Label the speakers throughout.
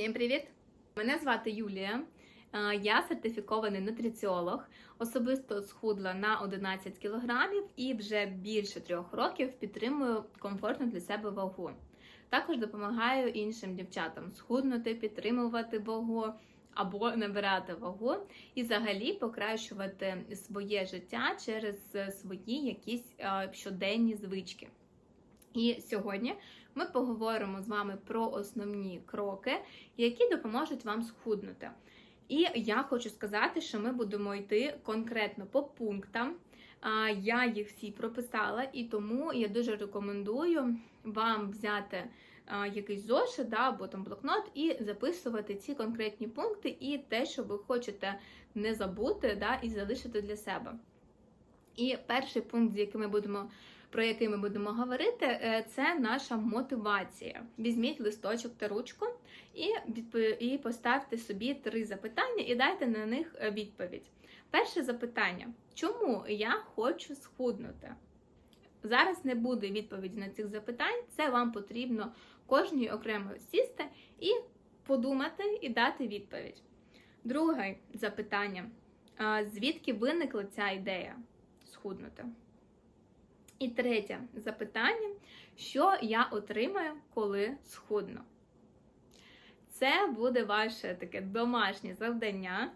Speaker 1: Всім привіт! Мене звати Юлія. Е, Я сертифікований нутриціолог. Особисто схудла на 11 кілограмів і вже більше трьох років підтримую комфортну для себе вагу. Також допомагаю іншим дівчатам схуднути, підтримувати вагу або набирати вагу і взагалі покращувати своє життя через свої якісь е, щоденні звички. І сьогодні ми поговоримо з вами про основні кроки, які допоможуть вам схуднути. І я хочу сказати, що ми будемо йти конкретно по пунктам. Я їх всі прописала, і тому я дуже рекомендую вам взяти якийсь зошит да, або там блокнот і записувати ці конкретні пункти і те, що ви хочете не забути, да, і залишити для себе. І перший пункт, з яким ми будемо про який ми будемо говорити, е, це наша мотивація. Візьміть листочок та ручку і поставте собі три запитання і дайте на них е, відповідь. Перше запитання: чому я хочу схуднути? Зараз не буде відповіді на цих запитань, це вам потрібно кожній окремо сісти і подумати і дати відповідь. Друге запитання: звідки виникла ця ідея схуднути? І третє запитання: що я отримаю, коли схудну? Це буде ваше таке домашнє завдання.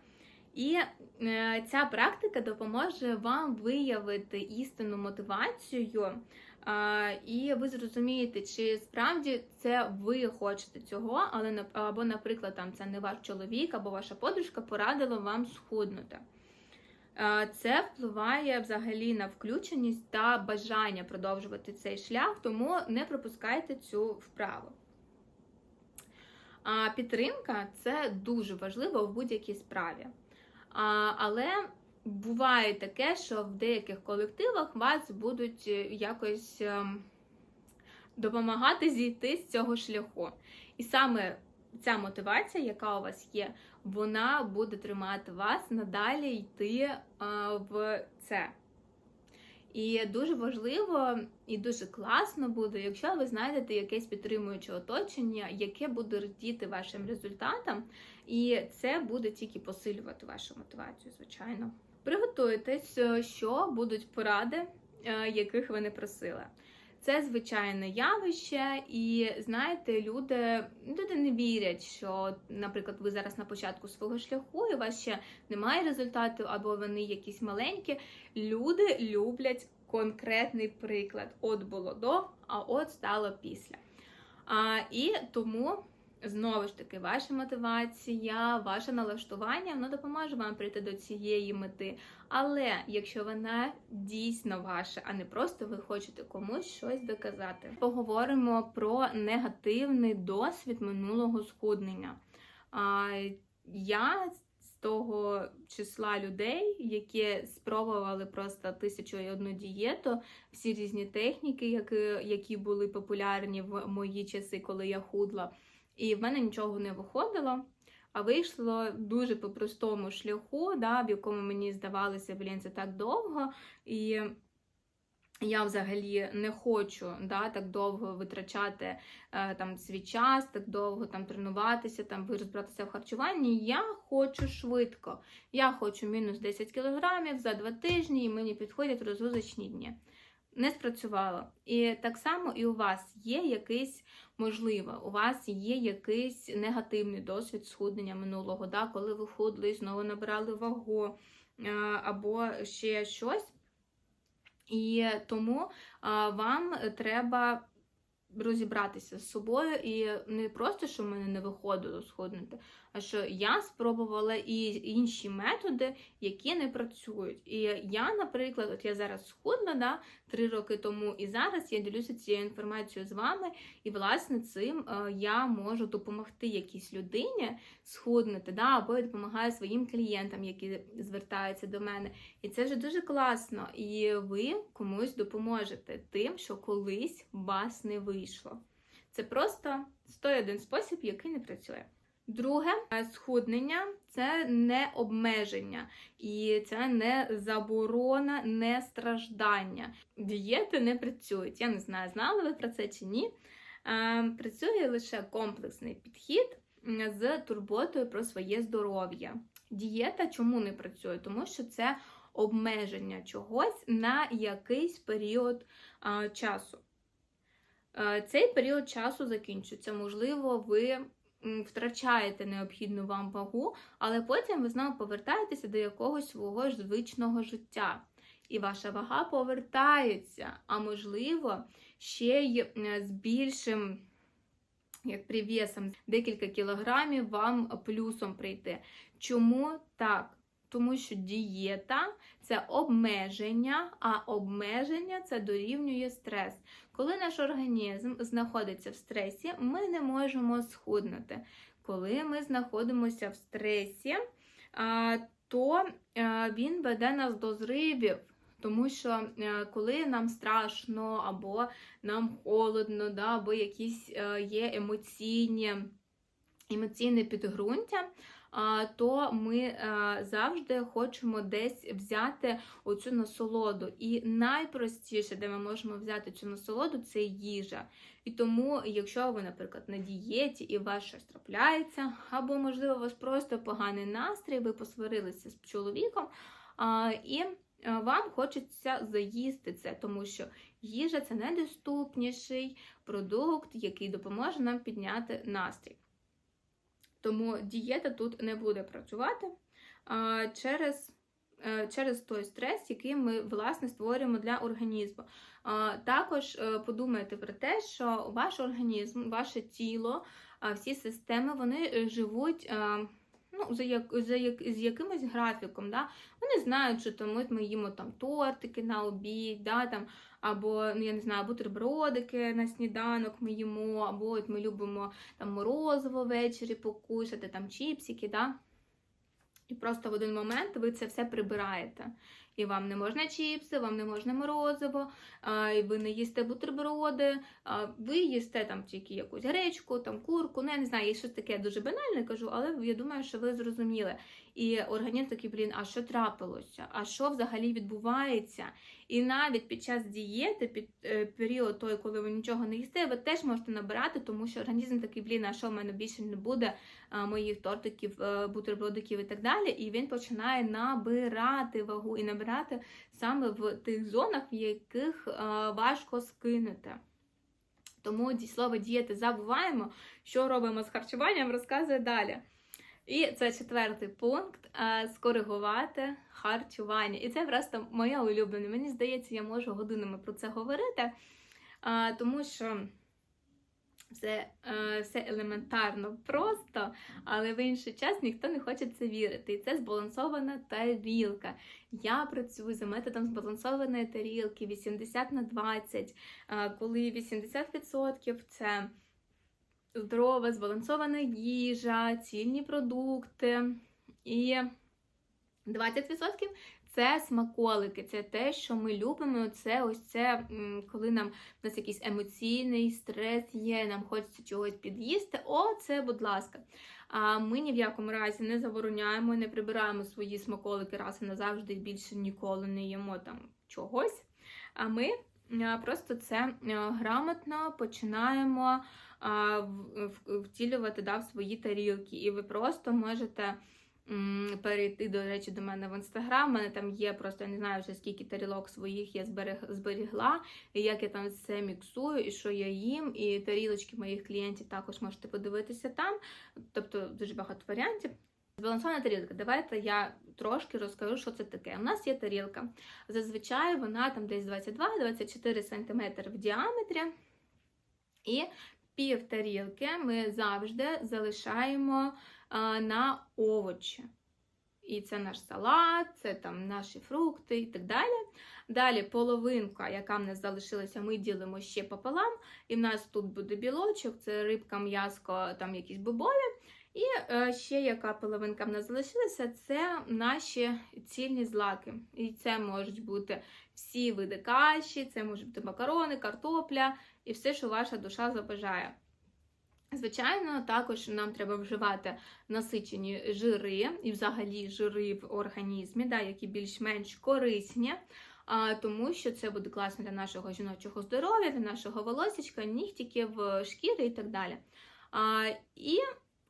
Speaker 1: І е, ця практика допоможе вам виявити істинну мотивацію, е, і ви зрозумієте, чи справді це ви хочете цього, але або, наприклад, там це не ваш чоловік або ваша подружка порадила вам схуднути. Е, Це впливає взагалі на включеність та бажання продовжувати цей шлях, тому не пропускайте цю вправу. Підтримка це дуже важливо в будь-якій справі. Але буває таке, що в деяких колективах вас будуть е, якось ем, допомагати зійти з цього шляху. І саме ця мотивація, яка у вас є, вона буде тримати вас надалі йти а, в це. І дуже важливо і дуже класно буде, якщо ви знайдете якесь підтримуюче оточення, яке буде радіти вашим результатам, і це буде тільки посилювати вашу мотивацію, звичайно. Приготуйтесь, е, що будуть поради, е, яких ви не просили. Це звичайне явище, і знаєте, люди, люди не вірять, що, наприклад, ви зараз на початку свого шляху, і у вас ще немає результатів, або вони якісь маленькі. Люди люблять конкретний приклад. От було до, а от стало після. А, І тому. Знову ж таки, ваша мотивація, ваше налаштування воно допоможе вам прийти до цієї мети. Але якщо вона дійсно ваша, а не просто ви хочете комусь щось доказати, поговоримо про негативний досвід минулого схуднення. Я з того числа людей, які спробували просто тисячу і одну дієту, всі різні техніки, які, які були популярні в мої часи, коли я худла. І в мене нічого не виходило, а вийшло дуже по простому шляху, да, в якому мені здавалося, блін, це так довго. І я взагалі не хочу да, так довго витрачати е, там, свій час, так довго там тренуватися, там розбиратися в харчуванні. Я хочу швидко. Я хочу мінус 10 кілограмів за два тижні, і мені підходять розгрузочні дні. Не спрацювало. І так само і у вас є якийсь, можливо, у вас є якийсь негативний досвід схуднення минулого, да, коли ви худли і знову набирали вагу е, або ще щось. І тому вам треба розібратися з собою і не просто, що в мене не виходило схуднути, а що я спробувала і інші методи, які не працюють. І я, наприклад, от я зараз схудна, да, три роки тому, і зараз я ділюся цією інформацією з вами, і власне цим е, я можу допомогти якійсь людині схуднути, да, або я допомагаю своїм клієнтам, які звертаються до мене. І це вже дуже класно. І ви комусь допоможете тим, що колись вас не вийшло. Це просто 101 спосіб, який не працює. Друге, е, схуднення це не обмеження, і це не заборона, не страждання. Дієти не працюють. Я не знаю, знали ви про це чи ні. Е, Працює лише комплексний підхід, з турботою про своє здоров'я. Дієта чому не працює? Тому що це обмеження чогось на якийсь період часу. Е, Цей період часу закінчується. Можливо, ви втрачаєте необхідну вам вагу, але потім ви знову повертаєтеся до якогось свого звичного життя. І ваша вага повертається, а можливо, ще й з більшим, як привісом, декілька кілограмів вам плюсом прийти. Чому так? Тому що дієта це обмеження, а обмеження це дорівнює стрес. Коли наш організм знаходиться в стресі, ми не можемо схуднути. Коли ми знаходимося в стресі, то е, він веде нас до зривів. Тому що е, коли нам страшно, або нам холодно, да, або якісь е, є емоційні, емоційне підґрунтя, то ми е, завжди хочемо десь взяти оцю насолоду. І найпростіше, де ми можемо взяти цю насолоду, це їжа. І тому, якщо ви, наприклад, на дієті і у вас щось трапляється, або, можливо, у вас просто поганий настрій, ви посварилися з чоловіком, і е, вам хочеться заїсти це, тому що їжа це найдоступніший продукт, який допоможе нам підняти настрій. Тому дієта тут не буде працювати через, е, через той стрес, який ми власне створюємо для організму. Також е, подумайте про те, що ваш організм, ваше тіло, всі системи вони е, живуть. Ну, за як, за як, з якимось графіком, да? Вони знаю, чи то ми, ми їмо там тортики на обід, да? там, або ну, я не знаю, бутербродики на сніданок ми їмо, або от ми любимо там морозиво ввечері покушати, там чіпсики, да? і просто в один момент ви це все прибираєте. І вам не можна чіпси, вам не можна морозиво, і ви не їсте бутерброди, ви їсте там тільки якусь гречку, там курку. Ну, я не знаю, є щось таке дуже банальне кажу, але я думаю, що ви зрозуміли. І організм такий, блін, а що трапилося? А що взагалі відбувається? І навіть під час дієти, під е, період той, коли ви нічого не їсте, ви теж можете набирати, тому що організм такий, блін, а що в мене більше не буде моїх тортиків, е, бутербродиків і так далі. І він починає набирати вагу і набирати саме в тих зонах, в яких е, важко скинути. Тому ді- слово дієти забуваємо, що робимо з харчуванням, розказую далі. І це четвертий пункт е, скоригувати харчування. І це просто моє улюблене. Мені здається, я можу годинами про це говорити, е, тому що все, е, все елементарно просто, але в інший час ніхто не хоче це вірити. І це збалансована тарілка. Я працюю за методом збалансованої тарілки 80 на 20, е, коли 80% це здорова, збалансована їжа, цільні продукти. І 20% це смаколики, це те, що ми любимо. Це ось це, коли нам у нас якийсь емоційний стрес є, нам хочеться чогось під'їсти. О, це, будь ласка. А ми ні в якому разі не забороняємо, не прибираємо свої смаколики раз і назавжди більше ніколи не їмо там чогось. А ми просто це грамотно починаємо втілювати да, в свої тарілки. І ви просто можете перейти, до речі, до мене в інстаграм. У мене там є просто я не знаю вже скільки тарілок своїх я зберег, зберігла, і як я там все міксую, і що я їм, і тарілочки моїх клієнтів також можете подивитися там. Тобто дуже багато варіантів. Збалансована тарілка. Давайте я трошки розкажу, що це таке. У нас є тарілка. Зазвичай вона там десь 22-24 см в діаметрі. І пів тарілки ми завжди залишаємо на овочі. І це наш салат, це там наші фрукти і так далі. Далі половинка, яка в нас залишилася, ми ділимо ще пополам. І в нас тут буде білочок, це рибка, м'яско, там якісь бобові. І е, ще яка половинка в нас залишилася, це наші цільні злаки. І це можуть бути всі види каші, це можуть бути макарони, картопля і все, що ваша душа забажає. Звичайно, також нам треба вживати насичені жири і взагалі жири в організмі, да, які більш-менш корисні, а, тому що це буде класно для нашого жіночого здоров'я, для нашого волосічка, нігтіків, шкіри і так далі. А, і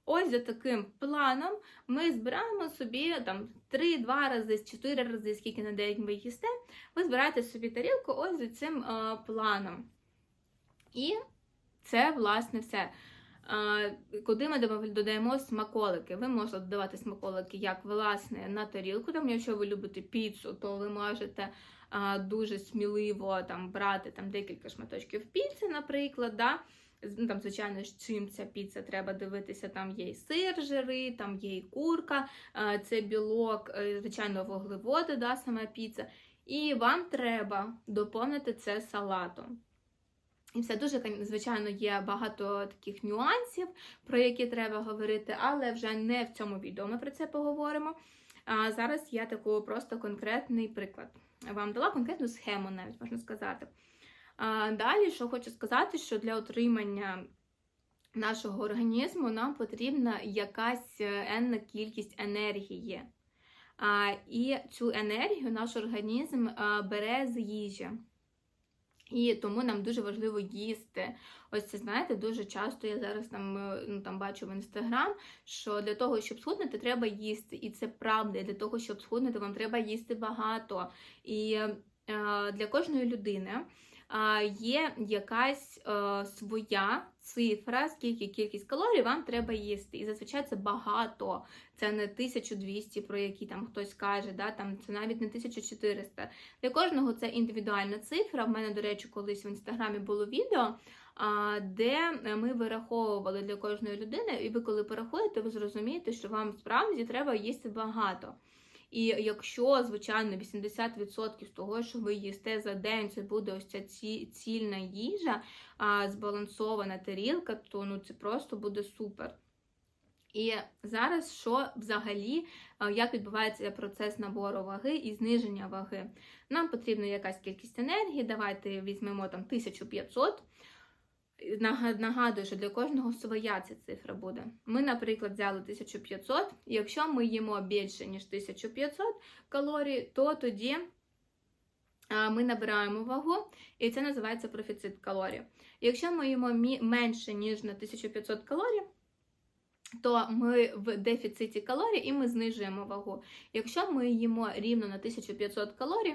Speaker 1: ось за таким планом ми збираємо собі там 3-2 рази, 4 рази, скільки на день ви їсте, ви збираєте собі тарілку ось за цим е, планом. І це, власне, все. Куди ми додаємо смаколики? Ви можете додавати смаколики як власне на тарілку. Там, якщо ви любите піцу, то ви можете дуже сміливо там брати там декілька шматочків піци, наприклад. Да? Ну, Там, звичайно, чим ця піца треба дивитися. Там є і сир, жири, там є і курка, це білок, е, звичайно, вуглеводи, да, сама піца. І вам треба доповнити це салатом. І все дуже, звичайно, є багато таких нюансів, про які треба говорити, але вже не в цьому відео ми про це поговоримо. А зараз я таку просто конкретний приклад. Вам дала конкретну схему, навіть можна сказати. А, далі, що хочу сказати, що для отримання нашого організму нам потрібна якась е, енна кількість енергії. А, і цю енергію наш організм а, бере з їжі. І тому нам дуже важливо їсти. Ось це знаєте, дуже часто я зараз там, е, ну, там бачу в інстаграм, що для того, щоб схуднути, треба їсти. І це правда. Для того, щоб схуднути, вам треба їсти багато. І е, для кожної людини є якась е, своя цифра, скільки кількість калорій вам треба їсти. І зазвичай це багато. Це не 1200, про які там хтось каже, да, там це навіть не 1400. Для кожного це індивідуальна цифра. В мене, до речі, колись в інстаграмі було відео, де ми вираховували для кожної людини, і ви, коли порахуєте, ви зрозумієте, що вам справді треба їсти багато. І якщо, звичайно, 80% з того, що ви їсте за день, це буде ось ця ці- цільна їжа, а, збалансована тарілка, то ну це просто буде супер. І зараз що взагалі, як відбувається процес набору ваги і зниження ваги? Нам потрібна якась кількість енергії. Давайте візьмемо там 1500. Нага- Нагадую, що для кожного своя ця цифра буде. Ми, наприклад, взяли 1500. і Якщо ми їмо більше, ніж 1500 калорій, то тоді ми набираємо вагу, і це називається профіцит калорій. Якщо ми їмо менше, ніж на 1500 калорій, то ми в дефіциті калорій і ми знижуємо вагу. Якщо ми їмо рівно на 1500 калорій,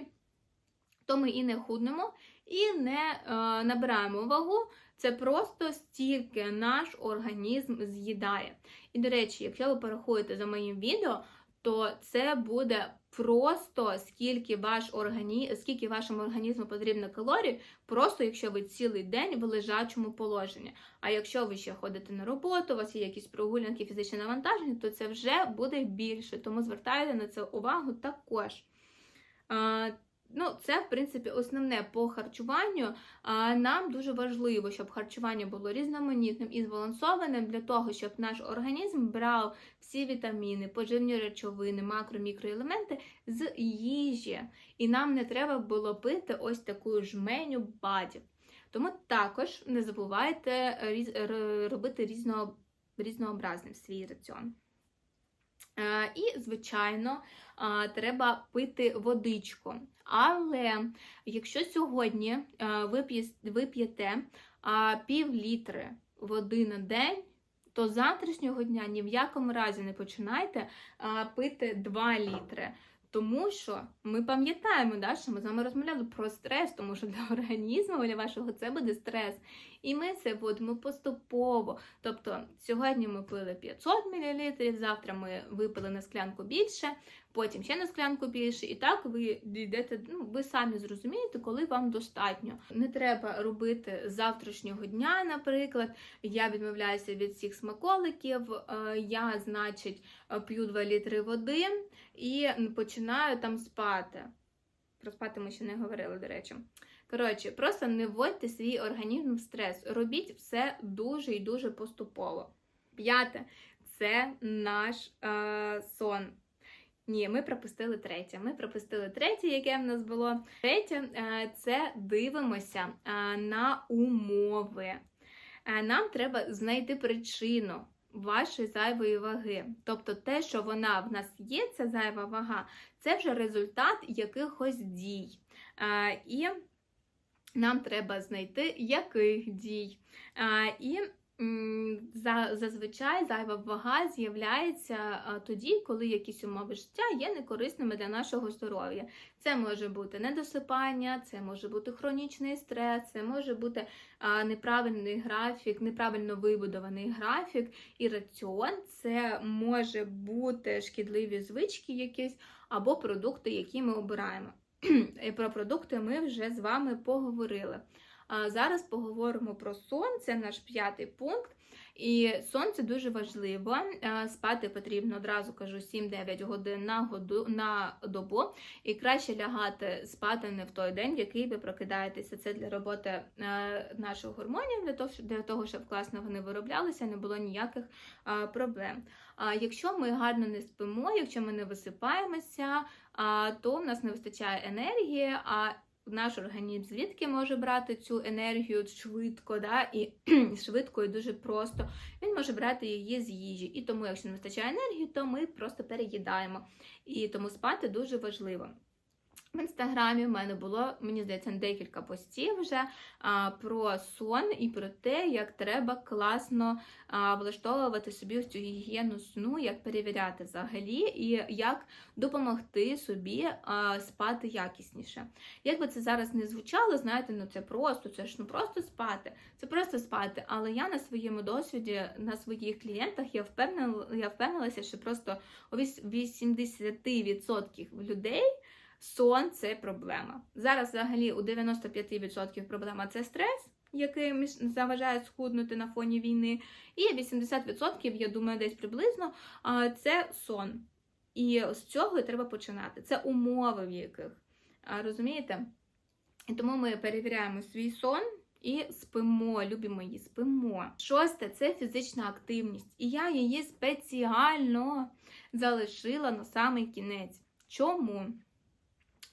Speaker 1: то ми і не худнемо, і не набираємо вагу. Це просто стільки наш організм з'їдає. І, до речі, якщо ви порахуєте за моїм відео, то це буде просто скільки ваш органі... скільки вашому організму потрібно калорій, просто якщо ви цілий день в лежачому положенні. А якщо ви ще ходите на роботу, у вас є якісь прогулянки, фізичне навантаження, то це вже буде більше. Тому звертайте на це увагу також. Ну, це, в принципі, основне по харчуванню. Нам дуже важливо, щоб харчування було різноманітним і збалансованим для того, щоб наш організм брав всі вітаміни, поживні речовини, макро, мікроелементи з їжі. І нам не треба було пити ось таку жменю бадів. Тому також не забувайте робити різно, різнообразним свій раціон. Е, І, звичайно, треба пити водичку. Але якщо сьогодні е, ви п'єте пів літри води на день, то з завтрашнього дня ні в якому разі не починайте пити 2 літри. Тому що ми пам'ятаємо, да, що ми з вами розмовляли про стрес, тому що для організму для вашого це буде стрес. І ми це вводимо поступово. Тобто сьогодні ми пили 500 мл, завтра ми випили на склянку більше, потім ще на склянку більше, і так ви дійдете, ну ви самі зрозумієте, коли вам достатньо. Не треба робити з завтрашнього дня, наприклад. Я відмовляюся від всіх смаколиків, е, я, значить, п'ю 2 літри води і починаю там спати. Про спати ми ще не говорили, до речі. Коротше, просто не вводьте свій організм в стрес. Робіть все дуже і дуже поступово. П'яте це наш е, сон. Ні, ми пропустили третє. Ми пропустили третє, яке в нас було. Третє е, це дивимося е, на умови. Е, Нам треба знайти причину вашої зайвої ваги. Тобто те, що вона в нас є, ця зайва вага, це вже результат якихось дій. І нам треба знайти яких дій. І зазвичай зайва вага з'являється тоді, коли якісь умови життя є некорисними для нашого здоров'я. Це може бути недосипання, це може бути хронічний стрес, це може бути неправильний графік, неправильно вибудований графік і раціон. Це може бути шкідливі звички якісь або продукти, які ми обираємо. Про продукти ми вже з вами поговорили. Зараз поговоримо про сон, це наш п'ятий пункт. І сон це дуже важливо. Е, Спати потрібно одразу кажу 7-9 годин на году на добу. І краще лягати спати не в той день, в який ви прокидаєтеся. Це для роботи е, наших гормонів, для того, для того, щоб класно вони вироблялися, не було ніяких е, проблем. А якщо ми гарно не спимо, якщо ми не висипаємося, то в нас не вистачає енергії. А наш організм звідки може брати цю енергію швидко, да? і швидко і дуже просто. Він може брати її з їжі. І тому, якщо не вистачає енергії, то ми просто переїдаємо. І тому спати дуже важливо. В інстаграмі в мене було, мені здається, декілька постів вже а, про сон і про те, як треба класно а, влаштовувати собі ось цю гігієну сну, як перевіряти взагалі, і як допомогти собі а, спати якісніше. Як би це зараз не звучало, знаєте, ну це просто, це ж ну просто спати. Це просто спати. Але я на своєму досвіді, на своїх клієнтах, я впевнила, я впевнилася, що просто у 80% людей. Сон це проблема. Зараз взагалі у 95% проблема це стрес, який заважає схуднути на фоні війни. І 80%, я думаю, десь приблизно це сон. І з цього і треба починати. Це умови, в яких. Розумієте? І тому ми перевіряємо свій сон. І спимо, любимо її, спимо. Шосте це фізична активність. І я її спеціально залишила на самий кінець. Чому?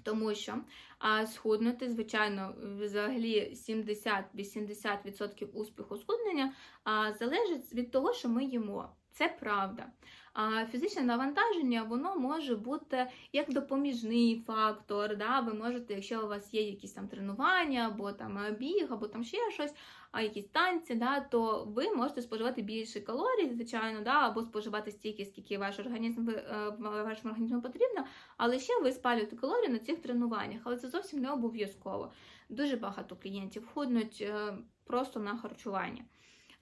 Speaker 1: Тому що а, схуднути, звичайно, взагалі 70-80% успіху схуднення а, залежить від того, що ми їмо. Це правда. А фізичне навантаження воно може бути як допоміжний фактор. Да? Ви можете, якщо у вас є якісь там тренування, або там біг, або там ще щось, а якісь танці, да, то ви можете споживати більше калорій, звичайно, да, або споживати стільки, скільки ваш організм е, вашому організму потрібно, але ще ви спалюєте калорії на цих тренуваннях, але це зовсім не обов'язково. Дуже багато клієнтів худнуть е, просто на харчування.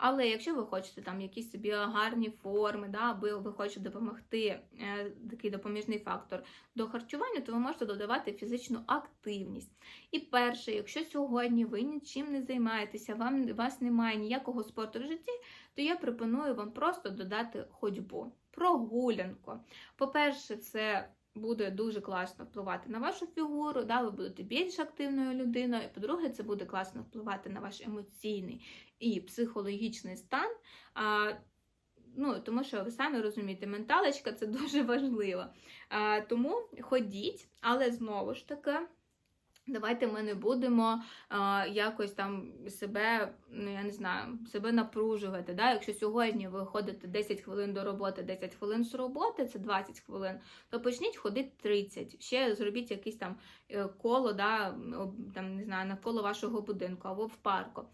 Speaker 1: Але якщо ви хочете там якісь собі гарні форми, да, або ви хочете допомогти е, такий допоміжний фактор до харчування, то ви можете додавати фізичну активність. І перше, якщо сьогодні ви нічим не займаєтеся, вам вас немає ніякого спорту в житті, то я пропоную вам просто додати ходьбу, прогулянку. По-перше, це буде дуже класно впливати на вашу фігуру, да, ви будете більш активною людиною. По-друге, це буде класно впливати на ваш емоційний і психологічний стан. А, Ну, тому що ви самі розумієте, менталочка це дуже важливо. А, тому ходіть, але знову ж таки. Давайте ми не будемо а, якось там себе, ну я не знаю, себе напружувати. Да? Якщо сьогодні ви ходите 10 хвилин до роботи, 10 хвилин з роботи, це 20 хвилин, то почніть ходити 30. Ще зробіть якесь там е, коло, да, там, не знаю, навколо вашого будинку або в парку.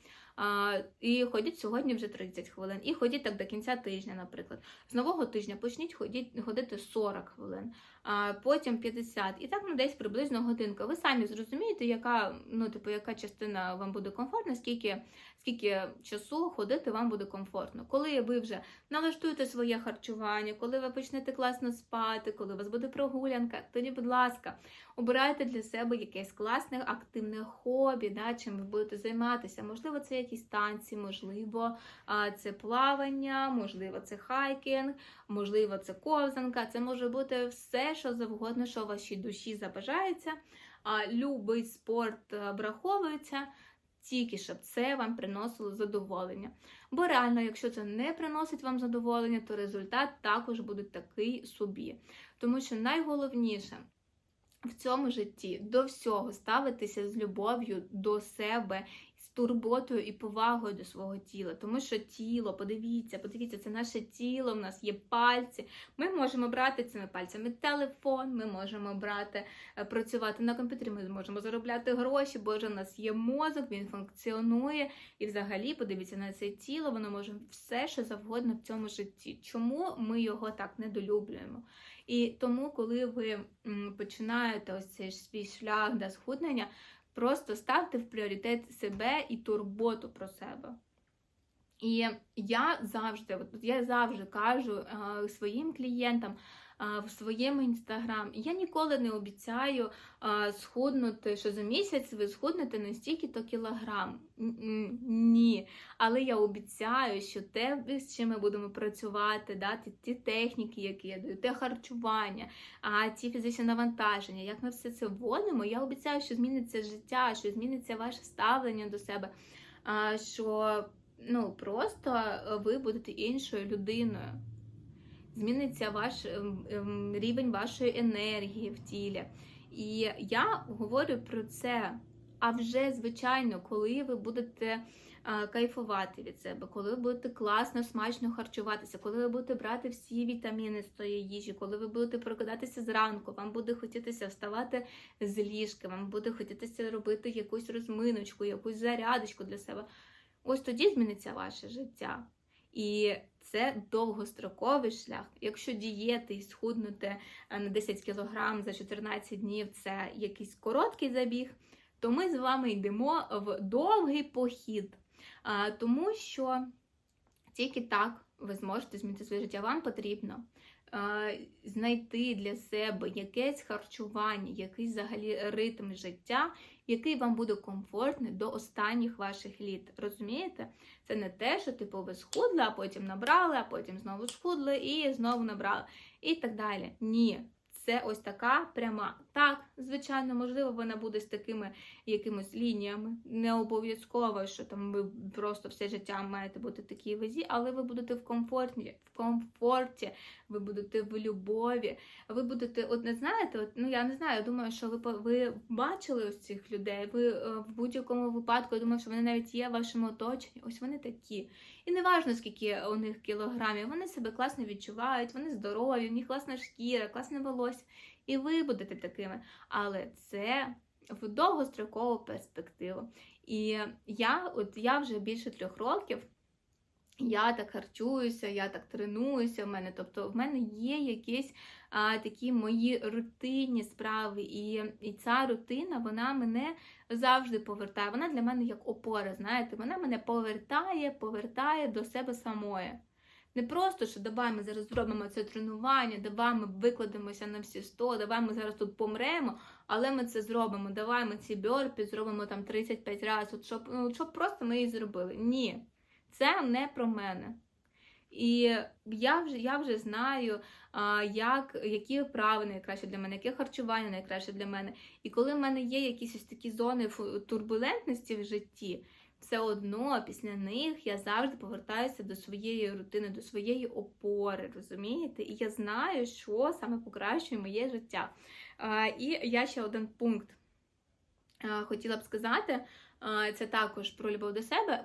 Speaker 1: І ходіть сьогодні вже 30 хвилин. І ходіть так до кінця тижня, наприклад. З нового тижня почніть ходити 40 хвилин, потім 50. І так ну, десь приблизно годинка. Ви самі зрозумієте, яка, ну, типу, яка частина вам буде комфортна, скільки, скільки часу ходити вам буде комфортно. Коли ви вже налаштуєте своє харчування, коли ви почнете класно спати, коли у вас буде прогулянка, тоді, будь ласка, обирайте для себе якесь класне активне хобі, да, чим ви будете займатися. Можливо, це якісь танці, можливо, це плавання, можливо, це хайкінг, можливо, це ковзанка. Це може бути все, що завгодно, що вашій душі забажається. А, Любий спорт е, враховується. Тільки щоб це вам приносило задоволення. Бо реально, якщо це не приносить вам задоволення, то результат також буде такий собі. Тому що найголовніше в цьому житті до всього ставитися з любов'ю до себе, турботою і повагою до свого тіла. Тому що тіло, подивіться, подивіться, це наше тіло, в нас є пальці. Ми можемо брати цими пальцями телефон, ми можемо брати, е, працювати на комп'ютері, ми можемо заробляти гроші, боже, в нас є мозок, він функціонує. І взагалі, подивіться на це тіло, воно може все, що завгодно в цьому житті. Чому ми його так недолюблюємо? І тому, коли ви починаєте ось цей свій шлях до схуднення, просто ставте в пріоритет себе і турботу про себе. І я завжди, от я завжди кажу а, своїм клієнтам в своєму інстаграм, я ніколи не обіцяю схуднути, що за місяць ви схуднете на стільки-то кілограм. Ні. Але я обіцяю, що те, з чим ми будемо працювати, да, ті, ті техніки, які я даю, те харчування, а ті фізичні навантаження, як ми все це вводимо, я обіцяю, що зміниться життя, що зміниться ваше ставлення до себе, що ну, просто ви будете іншою людиною. Зміниться ваш ем, ем, рівень вашої енергії в тілі. І я говорю про це. А вже, звичайно, коли ви будете а, кайфувати від себе, коли ви будете класно, смачно харчуватися, коли ви будете брати всі вітаміни з тої їжі, коли ви будете прокидатися зранку, вам буде хотітися вставати з ліжка, вам буде хотітися робити якусь розминочку, якусь зарядочку для себе. Ось тоді зміниться ваше життя. І це довгостроковий шлях. Якщо дієти і схуднути е, на 10 кг за 14 днів це якийсь короткий забіг, то ми з вами йдемо в довгий похід. Тому що тільки так ви зможете змінити своє життя. Вам потрібно знайти для себе якесь харчування, якийсь взагалі ритм життя, який вам буде комфортний до останніх ваших літ. Розумієте? Це не те, що типу ви схудли, а потім набрали, а потім знову схудли і знову набрали. І так далі. Ні. Це ось така пряма. Так, звичайно, можливо, вона буде з такими якимись лініями. Не обов'язково, що там ви просто все життя маєте бути в такій вазі, але ви будете в комфорті, в комфорті, ви будете в любові. Ви будете, от не знаєте, от, ну я не знаю, я думаю, що ви ви бачили ось цих людей. Ви е, в будь-якому випадку, я думаю, що вони навіть є в вашому оточенні. Ось вони такі. І не важно, скільки у них кілограмів, вони себе класно відчувають, вони здорові, в них класна шкіра, класне волосся. І ви будете такими. Але це в довгострокову перспективу. І я, от я вже більше трьох років. Я так харчуюся, я так тренуюся в мене. Тобто в мене є якісь а, такі мої рутинні справи, і, і ця рутина вона мене завжди повертає. Вона для мене як опора, знаєте, вона мене повертає, повертає до себе самої. Не просто, що давай ми зараз зробимо це тренування, давай ми викладемося на всі 100, давай ми зараз тут помремо, але ми це зробимо. Давай ми ці бьорпі зробимо там 35 разів, щоб, ну, щоб просто ми її зробили. Ні, це не про мене. І я вже я вже знаю, як, які вправи найкраще для мене, яке харчування найкраще для мене. І коли в мене є якісь ось такі зони турбулентності в житті, все одно після них я завжди повертаюся до своєї рутини, до своєї опори, розумієте? І я знаю, що саме покращує моє життя. І я ще один пункт хотіла б сказати. Це також про любов до себе,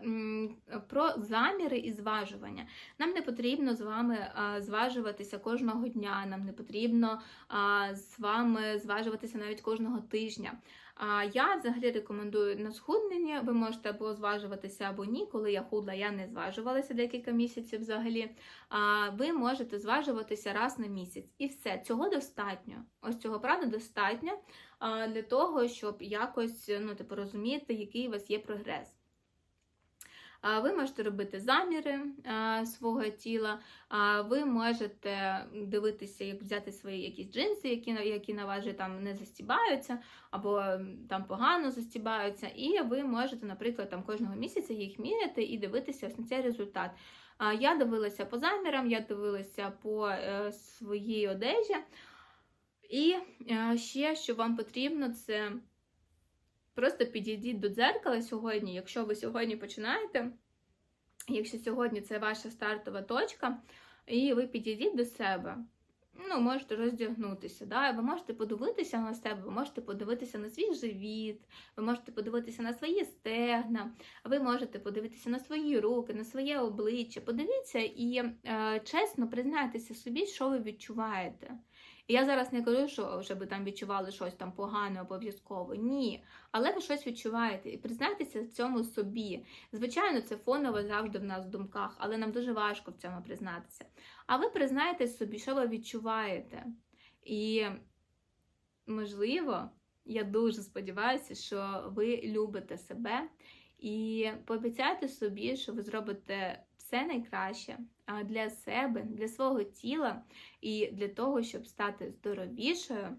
Speaker 1: про заміри і зважування. Нам не потрібно з вами зважуватися кожного дня, нам не потрібно з вами зважуватися навіть кожного тижня. А я взагалі рекомендую на схуднення. Ви можете або зважуватися, або ні. Коли я худла, я не зважувалася декілька місяців взагалі. А ви можете зважуватися раз на місяць. І все, цього достатньо. Ось цього правда достатньо для того, щоб якось ну, типу, розуміти, який у вас є прогрес. Ви можете робити заміри свого тіла, ви можете дивитися, як взяти свої якісь джинси, які, які на вас же там не застібаються, або там погано застібаються, і ви можете, наприклад, там кожного місяця їх міряти і дивитися ось на цей результат. Я дивилася по замірам, я дивилася по е, своїй одежі. І е, ще, що вам потрібно, це просто підійдіть до дзеркала сьогодні, якщо ви сьогодні починаєте, якщо сьогодні це ваша стартова точка, і ви підійдіть до себе. ну, можете роздягнутися. Да? Ви можете подивитися на себе, ви можете подивитися на свій живіт, ви можете подивитися на свої стегна, ви можете подивитися на свої руки, на своє обличчя. Подивіться і е, чесно признайтеся собі, що ви відчуваєте. І я зараз не кажу, що щоб ви там відчували щось там погане обов'язково. Ні. Але ви щось відчуваєте і признайтеся в цьому собі. Звичайно, це фоново завжди в нас в думках, але нам дуже важко в цьому признатися. А ви признаєтесь собі, що ви відчуваєте. І, можливо, я дуже сподіваюся, що ви любите себе і пообіцяйте собі, що ви зробите все найкраще для себе, для свого тіла і для того, щоб стати здоровішою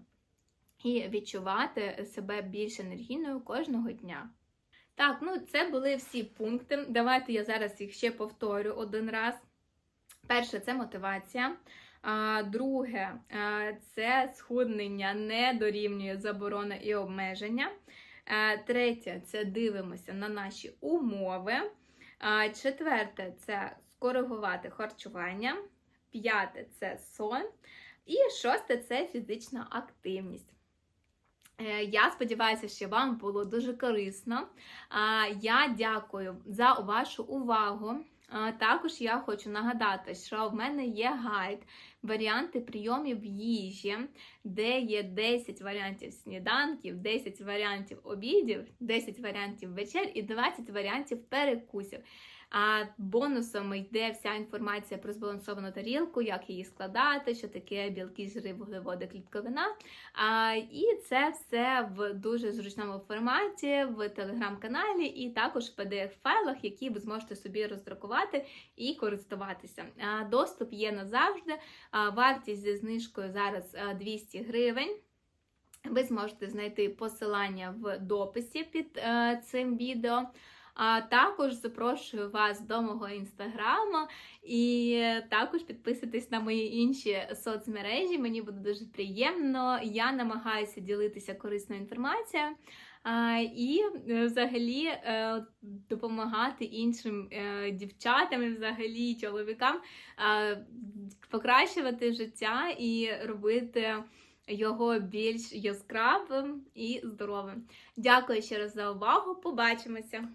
Speaker 1: і відчувати себе більш енергійною кожного дня. Так, ну це були всі пункти. Давайте я зараз їх ще повторю один раз. Перше це мотивація. Друге, це схуднення не дорівнює заборона і обмеження. Третє це дивимося на наші умови. Четверте це скоригувати харчування. П'яте це сон. І шосте це фізична активність. Е, Я сподіваюся, що вам було дуже корисно. Я дякую за вашу увагу. Також я хочу нагадати, що в мене є гайд, варіанти прийомів їжі, де є 10 варіантів сніданків, 10 варіантів обідів, 10 варіантів вечер і 20 варіантів перекусів. А бонусом йде вся інформація про збалансовану тарілку, як її складати, що таке білки, жири, вуглеводи, клітковина. А, І це все в дуже зручному форматі в телеграм-каналі, і також в PDF-файлах, які ви зможете собі роздрукувати і користуватися. А, Доступ є назавжди. А, Вартість зі знижкою зараз 200 гривень. Ви зможете знайти посилання в дописі під е, цим відео. А також запрошую вас до мого інстаграму і також підписуйтесь на мої інші соцмережі. Мені буде дуже приємно. Я намагаюся ділитися корисною інформацією. І е, взагалі е, допомагати іншим е, дівчатам і взагалі чоловікам покращувати життя і робити його більш яскравим і здоровим. Дякую ще раз за увагу. Побачимося!